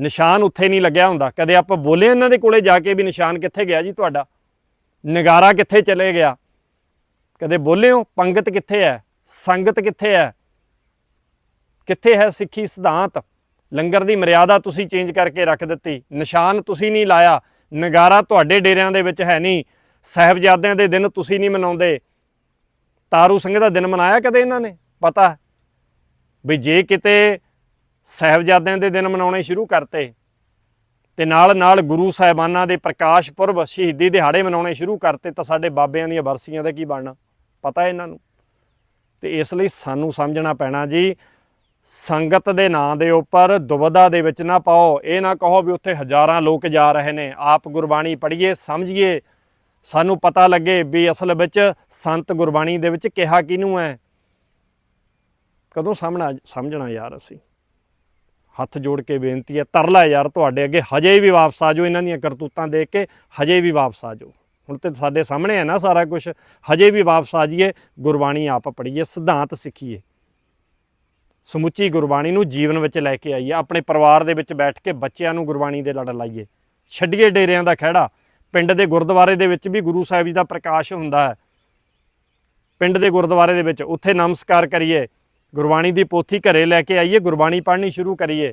ਨਿਸ਼ਾਨ ਉੱਥੇ ਨਹੀਂ ਲੱਗਿਆ ਹੁੰਦਾ। ਕਦੇ ਆਪਾਂ ਬੋਲੇ ਇਹਨਾਂ ਦੇ ਕੋਲੇ ਜਾ ਕੇ ਵੀ ਨਿਸ਼ਾਨ ਕਿੱਥੇ ਗਿਆ ਜੀ ਤੁਹਾਡਾ? ਨਗਾਰਾ ਕਿੱਥੇ ਚਲੇ ਗਿਆ? ਕਦੇ ਬੋਲੇ ਹੋ, ਪੰਗਤ ਕਿੱਥੇ ਹੈ? ਸੰਗਤ ਕਿੱਥੇ ਹੈ? ਕਿੱਥੇ ਹੈ ਸਿੱਖੀ ਸਿਧਾਂਤ? ਲੰਗਰ ਦੀ ਮਰਿਆਦਾ ਤੁਸੀਂ ਚੇਂਜ ਕਰਕੇ ਰੱਖ ਦਿੱਤੀ। ਨਿਸ਼ਾਨ ਤੁਸੀਂ ਨਹੀਂ ਲਾਇਆ। ਨਗਾਰਾ ਤੁਹਾਡੇ ਡੇਰਿਆਂ ਦੇ ਵਿੱਚ ਹੈ ਨਹੀਂ। ਸਾਹਿਬਜ਼ਾਦਿਆਂ ਦੇ ਦਿਨ ਤੁਸੀਂ ਨਹੀਂ ਮਨਾਉਂਦੇ। ਤਾਰੂ ਸਿੰਘ ਦਾ ਦਿਨ ਮਨਾਇਆ ਕਦੇ ਇਹਨਾਂ ਨੇ? ਪਤਾ ਵੀ ਜੇ ਕਿਤੇ ਸਾਹਿਬਜ਼ਾਦਿਆਂ ਦੇ ਦਿਨ ਮਨਾਉਣੇ ਸ਼ੁਰੂ ਕਰਤੇ ਤੇ ਨਾਲ ਨਾਲ ਗੁਰੂ ਸਾਹਿਬਾਨਾਂ ਦੇ ਪ੍ਰਕਾਸ਼ ਪੁਰਬ ਸ਼ਹੀਦੀ ਦਿਹਾੜੇ ਮਨਾਉਣੇ ਸ਼ੁਰੂ ਕਰਤੇ ਤਾਂ ਸਾਡੇ ਬਾਬਿਆਂ ਦੀਆਂ ਬਰਸੀਆਂ ਦਾ ਕੀ ਬਣਨਾ? ਪਤਾ ਇਹਨਾਂ ਨੂੰ। ਤੇ ਇਸ ਲਈ ਸਾਨੂੰ ਸਮਝਣਾ ਪੈਣਾ ਜੀ, ਸੰਗਤ ਦੇ ਨਾਂ ਦੇ ਉੱਪਰ ਦੁਬਦਾ ਦੇ ਵਿੱਚ ਨਾ ਪਾਓ। ਇਹ ਨਾ ਕਹੋ ਵੀ ਉੱਥੇ ਹਜ਼ਾਰਾਂ ਲੋਕ ਜਾ ਰਹੇ ਨੇ। ਆਪ ਗੁਰਬਾਣੀ ਪੜ੍ਹੀਏ, ਸਮਝੀਏ। ਸਾਨੂੰ ਪਤਾ ਲੱਗੇ ਵੀ ਅਸਲ ਵਿੱਚ ਸੰਤ ਗੁਰਬਾਣੀ ਦੇ ਵਿੱਚ ਕਿਹਾ ਕਿਹਨੂੰ ਹੈ। ਕਦੋਂ ਸਾਹਮਣਾ ਸਮਝਣਾ ਯਾਰ ਅਸੀਂ। ਹੱਥ ਜੋੜ ਕੇ ਬੇਨਤੀ ਹੈ ਤਰਲਾ ਯਾਰ ਤੁਹਾਡੇ ਅੱਗੇ ਹਜੇ ਵੀ ਵਾਪਸ ਆ ਜਾਓ, ਇਹਨਾਂ ਦੀਆਂ ਕਰਤੂਤਾਂ ਦੇਖ ਕੇ ਹਜੇ ਵੀ ਵਾਪਸ ਆ ਜਾਓ। ਹੁਣ ਤੇ ਸਾਡੇ ਸਾਹਮਣੇ ਹੈ ਨਾ ਸਾਰਾ ਕੁਝ ਹਜੇ ਵੀ ਵਾਪਸ ਆ ਜਾਈਏ, ਗੁਰਬਾਣੀ ਆਪ ਪੜ੍ਹੀਏ, ਸਿਧਾਂਤ ਸਿੱਖੀਏ। ਸਮੁੱਚੀ ਗੁਰਬਾਣੀ ਨੂੰ ਜੀਵਨ ਵਿੱਚ ਲੈ ਕੇ ਆਈਏ, ਆਪਣੇ ਪਰਿਵਾਰ ਦੇ ਵਿੱਚ ਬੈਠ ਕੇ ਬੱਚਿਆਂ ਨੂੰ ਗੁਰਬਾਣੀ ਦੇ ਲੜ ਲਾਈਏ। ਛੱਡੀਏ ਡੇਰਿਆਂ ਦਾ ਖਹਿੜਾ, ਪਿੰਡ ਦੇ ਗੁਰਦੁਆਰੇ ਦੇ ਵਿੱਚ ਵੀ ਗੁਰੂ ਸਾਹਿਬ ਜੀ ਦਾ ਪ੍ਰਕਾਸ਼ ਹੁੰਦਾ ਹੈ। ਪਿੰਡ ਦੇ ਗੁਰਦੁਆਰੇ ਦੇ ਵਿੱਚ ਉੱਥੇ ਨਮਸਕਾਰ ਕਰੀਏ ਗੁਰਬਾਣੀ ਦੀ ਪੋਥੀ ਘਰੇ ਲੈ ਕੇ ਆਈਏ ਗੁਰਬਾਣੀ ਪੜ੍ਹਨੀ ਸ਼ੁਰੂ ਕਰੀਏ।